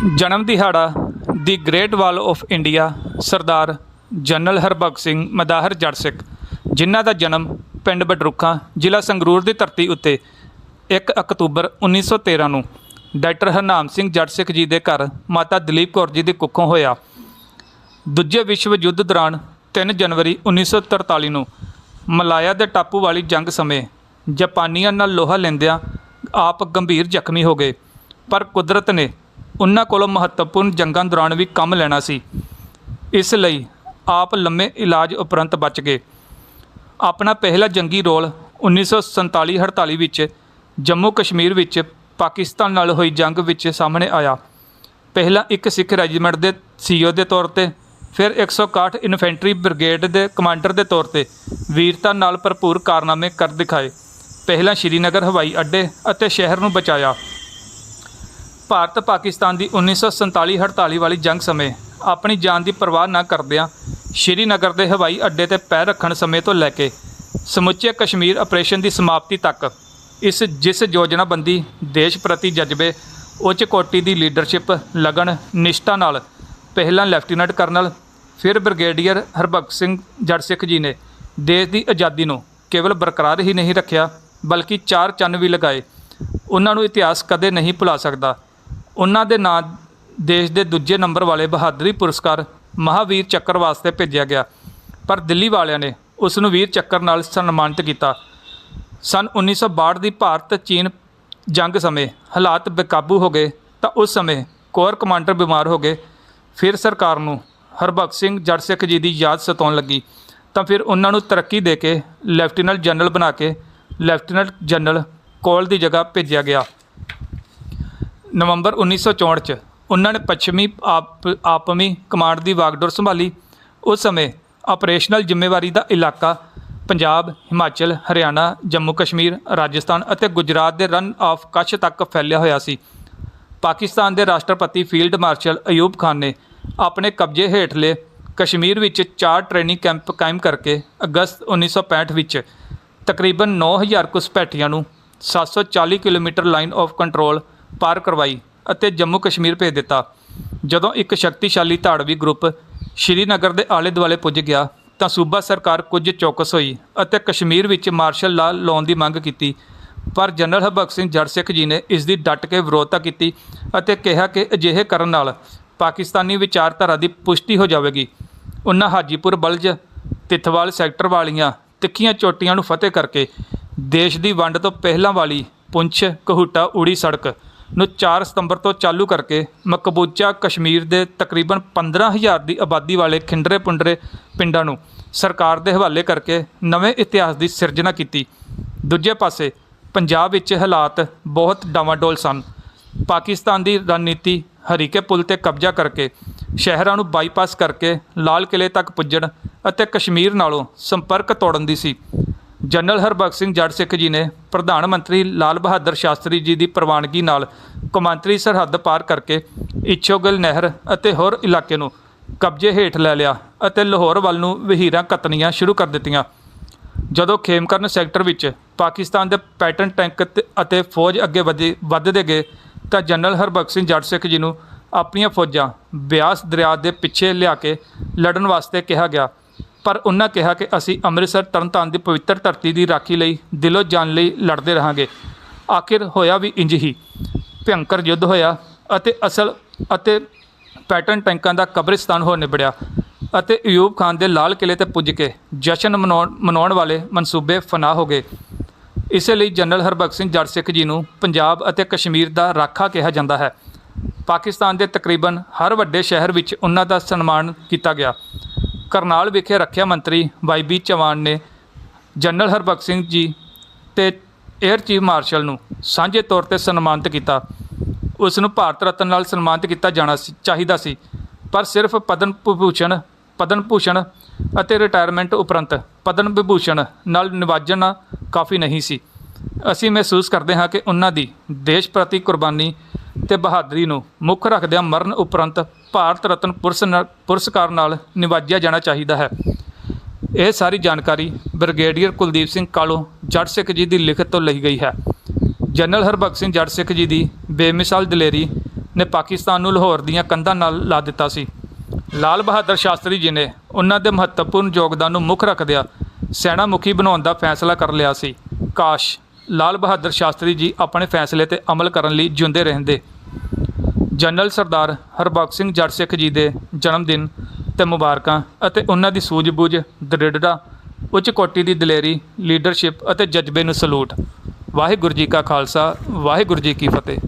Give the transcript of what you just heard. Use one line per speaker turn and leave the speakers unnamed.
ਜਨਮ ਦਿਹਾੜਾ ਦੀ great wall of India Sardar general Harbhagat Singh Madahar Jatt Sikh, ਜਿਨ੍ਹਾਂ ਦਾ ਜਨਮ ਪਿੰਡ ਬਡਰੁੱਖਾਂ, ਜ਼ਿਲ੍ਹਾ ਸੰਗਰੂਰ ਦੀ ਧਰਤੀ ਉੱਤੇ 1 ਅਕਤੂਬਰ 1913 ਨੂੰ ਡਾਕਟਰ ਹਰਨਾਮ ਸਿੰਘ ਜੱਟ ਸਿੱਖ ਜੀ ਦੇ ਘਰ ਮਾਤਾ ਦਲੀਪ ਕੌਰ ਜੀ ਦੀ ਕੁੱਖੋਂ ਹੋਇਆ। ਦੂਜੇ ਵਿਸ਼ਵ ਯੁੱਧ ਦੌਰਾਨ 3 ਜਨਵਰੀ 1943 ਨੂੰ ਮਲਾਇਆ ਦੇ ਟਾਪੂ ਵਾਲੀ ਜੰਗ ਸਮੇਂ ਜਾਪਾਨੀਆਂ ਨਾਲ ਲੋਹਾ ਲੈਂਦਿਆਂ ਆਪ ਗੰਭੀਰ ਜ਼ਖਮੀ ਹੋ ਗਏ, ਪਰ ਕੁਦਰਤ ਨੇ ਉਹਨਾਂ ਕੋਲੋਂ ਮਹੱਤਵਪੂਰਨ ਜੰਗਾਂ ਦੌਰਾਨ ਵੀ ਕੰਮ ਲੈਣਾ ਸੀ। ਇਸ ਲਈ ਆਪ ਲੰਮੇ ਇਲਾਜ ਉਪਰੰਤ ਬਚ ਗਏ। ਆਪਣਾ ਪਹਿਲਾ ਜੰਗੀ ਰੋਲ 1947-48 ਵਿੱਚ ਜੰਮੂ ਕਸ਼ਮੀਰ ਵਿੱਚ ਪਾਕਿਸਤਾਨ ਨਾਲ ਹੋਈ ਜੰਗ ਵਿੱਚ ਸਾਹਮਣੇ ਆਇਆ। ਪਹਿਲਾਂ ਇੱਕ ਸਿੱਖ ਰੈਜੀਮੈਂਟ ਦੇ ਸੀਓ ਦੇ ਤੌਰ ਤੇ, ਫਿਰ 161 ਇਨਫੈਂਟਰੀ ਬ੍ਰਿਗੇਡ ਦੇ ਕਮਾਂਡਰ ਦੇ ਤੌਰ ਤੇ ਵੀਰਤਾ ਨਾਲ ਭਰਪੂਰ ਕਾਰਨਾਮੇ ਕਰ ਦਿਖਾਏ। ਪਹਿਲਾਂ ਸ਼੍ਰੀਨਗਰ ਹਵਾਈ ਅੱਡੇ ਅਤੇ ਸ਼ਹਿਰ ਨੂੰ ਬਚਾਇਆ। ਭਾਰਤ ਪਾਕਿਸਤਾਨ ਦੀ 1947-48 ਵਾਲੀ ਜੰਗ ਸਮੇਂ ਆਪਣੀ ਜਾਨ ਦੀ ਪਰਵਾਹ ਨਾ ਕਰਦਿਆਂ ਸ਼੍ਰੀਨਗਰ ਦੇ ਹਵਾਈ ਅੱਡੇ ਤੇ ਪੈਰ ਰੱਖਣ ਸਮੇਂ ਤੋਂ ਲੈ ਕੇ ਸਮੁੱਚੇ ਕਸ਼ਮੀਰ ਆਪਰੇਸ਼ਨ ਦੀ ਸਮਾਪਤੀ ਤੱਕ ਇਸ ਜਿਸ ਯੋਜਨਾਬੰਦੀ ਦੇਸ਼ ਪ੍ਰਤੀ ਜਜ਼ਬੇ, ਉੱਚ ਕੋਟੀ ਦੀ ਲੀਡਰਸ਼ਿਪ, ਲਗਨ, ਨਿਸ਼ਠਾ ਨਾਲ ਪਹਿਲਾਂ ਲੈਫਟੀਨੈਂਟ ਕਰਨਲ, ਫਿਰ ਬ੍ਰਿਗੇਡੀਅਰ ਹਰਭਗਤ ਸਿੰਘ ਜੜਸਿੱਖ ਜੀ ਨੇ ਦੇਸ਼ ਦੀ ਆਜ਼ਾਦੀ ਨੂੰ ਕੇਵਲ ਬਰਕਰਾਰ ਹੀ ਨਹੀਂ ਰੱਖਿਆ, ਬਲਕਿ ਚਾਰ ਚੰਨ ਵੀ ਲਗਾਏ। ਉਹਨਾਂ ਨੂੰ ਇਤਿਹਾਸ ਕਦੇ ਨਹੀਂ ਭੁਲਾ ਸਕਦਾ। ਉਹਨਾਂ ਦੇ ਨਾਂ ਦੇਸ਼ ਦੇ ਦੂਜੇ ਨੰਬਰ ਵਾਲੇ ਬਹਾਦਰੀ ਪੁਰਸਕਾਰ ਮਹਾਵੀਰ ਚੱਕਰ ਵਾਸਤੇ ਭੇਜਿਆ ਗਿਆ। ਪਰ ਦਿੱਲੀ ਵਾਲਿਆਂ ਨੇ ਉਸ ਨੂੰ ਵੀਰ ਚੱਕਰ ਨਾਲ ਸਨਮਾਨਿਤ ਕੀਤਾ। ਸਨ 1962 ਦੀ ਭਾਰਤ ਚੀਨ ਜੰਗ ਸਮੇਂ ਹਾਲਾਤ ਬੇਕਾਬੂ ਹੋ ਗਏ ਤਾਂ ਉਸ ਸਮੇਂ ਕੋਰ ਕਮਾਂਡਰ ਬਿਮਾਰ ਹੋ ਗਏ। ਫਿਰ ਸਰਕਾਰ ਨੂੰ ਹਰਬਖਸ਼ ਸਿੰਘ ਜੱਟ ਜੀ ਦੀ ਯਾਦ ਸਤਾਉਣ ਲੱਗੀ। ਤਾਂ ਫਿਰ ਉਹਨਾਂ ਨੂੰ ਤਰੱਕੀ ਦੇ ਕੇ ਲੈਫਟੀਨੈਂਟ ਜਨਰਲ ਬਣਾ ਕੇ ਲੈਫਟੀਨੈਂਟ ਜਨਰਲ ਕੋਲ ਦੀ ਜਗ੍ਹਾ ਭੇਜਿਆ ਗਿਆ। ਨਵੰਬਰ 1964 ਚ ਉਹਨਾਂ ਨੇ ਪੱਛਮੀ ਆਪ, ਆਪਮੀ ਕਮਾਂਡ ਦੀ ਵਾਗਡੋਰ ਸੰਭਾਲੀ। ਉਸ ਸਮੇਂ ਆਪਰੇਸ਼ਨਲ ਜ਼ਿੰਮੇਵਾਰੀ ਦਾ ਇਲਾਕਾ ਪੰਜਾਬ, ਹਿਮਾਚਲ, ਹਰਿਆਣਾ, ਜੰਮੂ ਕਸ਼ਮੀਰ, ਰਾਜਸਥਾਨ ਅਤੇ ਗੁਜਰਾਤ ਦੇ ਰਨ ਆਫ ਕੱਛ ਤੱਕ ਫੈਲਿਆ ਹੋਇਆ ਸੀ। ਪਾਕਿਸਤਾਨ ਦੇ ਰਾਸ਼ਟਰਪਤੀ ਫੀਲਡ ਮਾਰਸ਼ਲ ਅਯੂਬ ਖਾਨ ਨੇ ਆਪਣੇ ਕਬਜ਼ੇ ਹੇਠਲੇ ਕਸ਼ਮੀਰ ਵਿੱਚ ਚਾਰ ਟ੍ਰੇਨਿੰਗ ਕੈਂਪ ਕਾਇਮ ਕਰਕੇ ਅਗਸਤ 1965 ਵਿੱਚ ਤਕਰੀਬਨ 9000 ਘੁਸਪੈਠੀਆਂ ਨੂੰ 740 ਕਿਲੋਮੀਟਰ ਲਾਈਨ ਆਫ ਕੰਟਰੋਲ ਪਾਰ ਕਰਵਾਈ ਅਤੇ ਜੰਮੂ ਕਸ਼ਮੀਰ ਭੇਜ ਦਿੱਤਾ। ਜਦੋਂ ਇੱਕ ਸ਼ਕਤੀਸ਼ਾਲੀ ਧਾੜਵੀ ਗਰੁੱਪ ਸ਼੍ਰੀਨਗਰ ਦੇ ਆਲੇ ਦੁਆਲੇ ਪੁੱਜ ਗਿਆ, ਤਾਂ ਸੂਬਾ ਸਰਕਾਰ ਕੁਝ ਚੌਕਸ ਹੋਈ ਅਤੇ ਕਸ਼ਮੀਰ ਵਿੱਚ ਮਾਰਸ਼ਲ ਲਾ ਲਾਉਣ ਦੀ ਮੰਗ ਕੀਤੀ। ਪਰ ਜਨਰਲ ਹਰਭਗਤ ਸਿੰਘ ਜੱਟ ਜੀ ਨੇ ਇਸ ਦੀ ਡਟ ਕੇ ਵਿਰੋਧਤਾ ਕੀਤੀ ਅਤੇ ਕਿਹਾ ਕਿ ਅਜਿਹੇ ਕਰਨ ਨਾਲ ਪਾਕਿਸਤਾਨੀ ਵਿਚਾਰਧਾਰਾ ਦੀ ਪੁਸ਼ਟੀ ਹੋ ਜਾਵੇਗੀ। ਉਹਨਾਂ ਹਾਜੀਪੁਰ ਬਲਜ, ਤਿੱਥਵਾਲ ਸੈਕਟਰ ਵਾਲੀਆਂ ਤਿੱਖੀਆਂ ਚੋਟੀਆਂ ਨੂੰ ਫਤਿਹ ਕਰਕੇ ਦੇਸ਼ ਦੀ ਵੰਡ ਤੋਂ ਪਹਿਲਾਂ ਵਾਲੀ ਪੁੰਛ ਕਹੂਟਾ ਉੜੀ ਸੜਕ ਨੂੰ 4 ਸਤੰਬਰ ਤੋਂ ਚਾਲੂ ਕਰਕੇ ਮਕਬੂਜ਼ਾ ਕਸ਼ਮੀਰ ਦੇ ਤਕਰੀਬਨ 15000 ਦੀ ਆਬਾਦੀ ਵਾਲੇ ਖਿੰਡਰੇ ਪੁੰਡਰੇ ਪਿੰਡਾਂ ਨੂੰ ਸਰਕਾਰ ਦੇ ਹਵਾਲੇ ਕਰਕੇ ਨਵੇਂ ਇਤਿਹਾਸ ਦੀ ਸਿਰਜਣਾ ਕੀਤੀ। ਦੂਜੇ ਪਾਸੇ ਪੰਜਾਬ ਵਿੱਚ ਹਾਲਾਤ ਬਹੁਤ ਡਾਵਾਡੋਲ ਸਨ। ਪਾਕਿਸਤਾਨ ਦੀ ਰਣਨੀਤੀ ਹਰੀਕੇ ਪੁਲ ਤੇ ਕਬਜ਼ਾ ਕਰਕੇ ਸ਼ਹਿਰਾਂ ਨੂੰ ਬਾਈਪਾਸ ਕਰਕੇ ਲਾਲ ਕਿਲੇ ਤੱਕ ਪੁੱਜਣ ਅਤੇ ਕਸ਼ਮੀਰ ਨਾਲੋਂ ਸੰਪਰਕ ਤੋੜਨ ਦੀ ਸੀ। ਜਨਰਲ ਹਰਬਖਸ਼ ਸਿੰਘ ਜੱਟ ਸਿੱਖ ਜੀ ਨੇ ਪ੍ਰਧਾਨ ਮੰਤਰੀ ਲਾਲ ਬਹਾਦਰ ਸ਼ਾਸਤਰੀ ਜੀ ਦੀ ਪ੍ਰਵਾਨਗੀ ਨਾਲ ਕੌਮਾਂਤਰੀ ਸਰਹੱਦ ਪਾਰ ਕਰਕੇ ਇਛੋਗਲ ਨਹਿਰ ਅਤੇ ਹੋਰ ਇਲਾਕੇ ਨੂੰ ਕਬਜ਼ੇ ਹੇਠ ਲੈ ਲਿਆ ਅਤੇ ਲਾਹੌਰ ਵੱਲ ਨੂੰ ਵਹੀਰਾਂ ਕਤਨੀਆਂ ਸ਼ੁਰੂ ਕਰ ਦਿੱਤੀਆਂ। ਜਦੋਂ ਖੇਮਕਰਨ ਸੈਕਟਰ ਵਿੱਚ ਪਾਕਿਸਤਾਨ ਦੇ ਪੈਟਰਨ ਟੈਂਕ ਅਤੇ ਫੌਜ ਅੱਗੇ ਵਧੇ, ਵੱਧਦੇ ਗਏ ਤਾਂ ਜਨਰਲ ਹਰਬਖਸ਼ ਸਿੰਘ ਜੱਟ ਸਿੱਖ ਜੀ ਨੂੰ ਆਪਣੀਆਂ ਫੌਜਾਂ ਬਿਆਸ ਦਰਿਆ ਦੇ ਪਿੱਛੇ ਲਿਆ ਕੇ ਲੜਨ ਵਾਸਤੇ ਕਿਹਾ ਗਿਆ। ਪਰ ਉਹਨਾਂ ਕਿਹਾ ਕਿ ਅਸੀਂ ਅੰਮ੍ਰਿਤਸਰ ਤਰਨਤਾਰਨ ਦੀ ਪਵਿੱਤਰ ਧਰਤੀ ਦੀ ਰਾਖੀ ਲਈ, ਦਿਲੋਂ ਜਾਨ ਲਈ ਲੜਦੇ ਰਹਾਂਗੇ। ਆਖਿਰ ਹੋਇਆ ਵੀ ਇੰਜ ਹੀ। ਭਿਅੰਕਰ ਯੁੱਧ ਹੋਇਆ ਅਤੇ ਅਸਲ ਅਤੇ ਪੈਟਰਨ ਟੈਂਕਾਂ ਦਾ ਕਬਰਿਸਤਾਨ ਹੋ ਨਿਬੜਿਆ ਅਤੇ ਅਯੂਬ ਖਾਨ ਦੇ ਲਾਲ ਕਿਲੇ ਤੇ ਪੁੱਜ ਕੇ ਜਸ਼ਨ ਮਨਾਉਣ ਮਨਾਉਣ ਵਾਲੇ ਮਨਸੂਬੇ ਫਨਾ ਹੋ ਗਏ। ਇਸੇ ਲਈ ਜਨਰਲ ਹਰਬਖਸ਼ ਸਿੰਘ ਜੱਟ ਜੀ ਨੂੰ ਪੰਜਾਬ ਅਤੇ ਕਸ਼ਮੀਰ ਦਾ ਰਾਖਾ ਕਿਹਾ ਜਾਂਦਾ ਹੈ। ਪਾਕਿਸਤਾਨ ਦੇ ਤਕਰੀਬਨ ਹਰ ਵੱਡੇ ਸ਼ਹਿਰ ਵਿੱਚ ਉਹਨਾਂ ਦਾ ਸਨਮਾਨ ਕੀਤਾ ਗਿਆ। ਕਰਨਾਲ ਵਿਖੇ ਰੱਖਿਆ ਮੰਤਰੀ ਵਾਈਬੀ ਚੌਹਾਨ ਨੇ ਜਨਰਲ ਹਰਬਖਸ਼ ਸਿੰਘ ਜੀ ਤੇ 에ਅਰ ਚੀਫ ਮਾਰਸ਼ਲ ਨੂੰ ਸਾਂਝੇ ਤੌਰ ਤੇ ਸਨਮਾਨਿਤ ਕੀਤਾ। ਉਸ ਨੂੰ ਭਾਰਤ ਰਤਨ ਨਾਲ ਸਨਮਾਨਿਤ ਕੀਤਾ ਜਾਣਾ ਸੀ, ਚਾਹੀਦਾ ਸੀ। ਪਰ ਸਿਰਫ ਪਦਮ ਵਿਭੂਸ਼ਣ ਪਦਮ ਭੂਸ਼ਣ ਅਤੇ ਰਿਟਾਇਰਮੈਂਟ ਉਪਰੰਤ ਪਦਮ ਵਿਭੂਸ਼ਣ ਨਾਲ ਨਿਵਾਜਣਾ ਕਾਫੀ ਨਹੀਂ ਸੀ। ਅਸੀਂ ਮਹਿਸੂਸ ਕਰਦੇ ਹਾਂ ਕਿ ਉਹਨਾਂ ਦੀ ਦੇਸ਼ ਪ੍ਰਤੀ ਕੁਰਬਾਨੀ ਤੇ ਬਹਾਦਰੀ ਨੂੰ ਮੁੱਖ ਰੱਖਦਿਆਂ ਮਰਨ ਉਪਰੰਤ ਭਾਰਤ ਰਤਨ ਪੁਰਸ ਪੁਰਸਕਾਰ ਨਾਲ ਨਿਵਾਜਿਆ ਜਾਣਾ ਚਾਹੀਦਾ ਹੈ। ਇਹ ਸਾਰੀ ਜਾਣਕਾਰੀ ਬ੍ਰਿਗੇਡੀਅਰ ਕੁਲਦੀਪ ਸਿੰਘ ਕਾਲੋ ਜੱਟ ਸਿੱਖ ਜੀ ਦੀ ਲਿਖਤ ਤੋਂ ਲਈ ਗਈ ਹੈ। ਜਨਰਲ ਹਰਭਗਤ ਸਿੰਘ ਜੱਟ ਸਿੱਖ ਜੀ ਦੀ ਬੇਮਿਸਾਲ ਦਲੇਰੀ ਨੇ ਪਾਕਿਸਤਾਨ ਨੂੰ ਲਾਹੌਰ ਦੀਆਂ ਕੰਧਾਂ ਨਾਲ ਲਾ ਦਿੱਤਾ ਸੀ। ਲਾਲ ਬਹਾਦਰ ਸ਼ਾਸਤਰੀ ਜੀ ਨੇ ਉਹਨਾਂ ਦੇ ਮਹੱਤਵਪੂਰਨ ਯੋਗਦਾਨ ਨੂੰ ਮੁੱਖ ਰੱਖਦਿਆਂ ਸੈਨਾ ਮੁਖੀ ਬਣਾਉਣ ਦਾ ਫੈਸਲਾ ਕਰ ਲਿਆ ਸੀ। ਕਾਸ਼ ਲਾਲ ਬਹਾਦਰ ਸ਼ਾਸਤਰੀ ਜੀ ਆਪਣੇ ਫੈਸਲੇ ਤੇ ਅਮਲ ਕਰਨ ਲਈ ਜਿਉਂਦੇ ਰਹਿੰਦੇ। ਜਨਰਲ ਸਰਦਾਰ ਹਰਬਖਸ਼ ਸਿੰਘ ਜੱਟ ਜੀ ਦੇ ਜਨਮ ਦਿਨ ਤੇ ਮੁਬਾਰਕਾਂ ਅਤੇ ਉਹਨਾਂ ਦੀ ਸੂਝ-ਬੂਝ ਦ੍ਰਿੜਤਾ ਉੱਚ ਕੋਟੀ ਦੀ ਦਲੇਰੀ, ਲੀਡਰਸ਼ਿਪ ਅਤੇ ਜਜ਼ਬੇ ਨੂੰ ਸਲੂਟ। ਵਾਹਿਗੁਰੂ ਜੀ ਕਾ ਖਾਲਸਾ, ਵਾਹਿਗੁਰੂ ਜੀ ਕੀ ਫਤਿਹ।